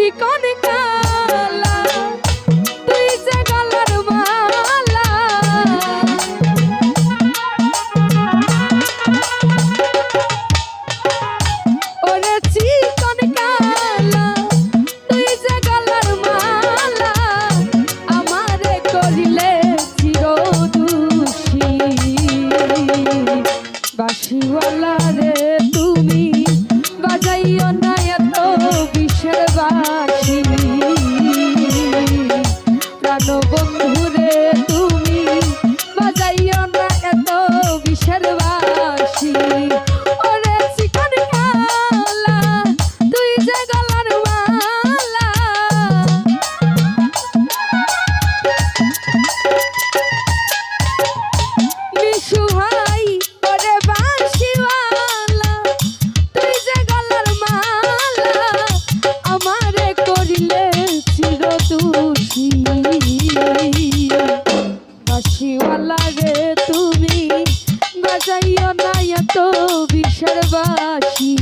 চিকন কালা, তুই যে গলার মালা। ওরে চিকন কালা, তুই যে গলার মালা, আমারে করিলে চির দোষী বাসিওয়ালা রে aqui.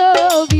so good.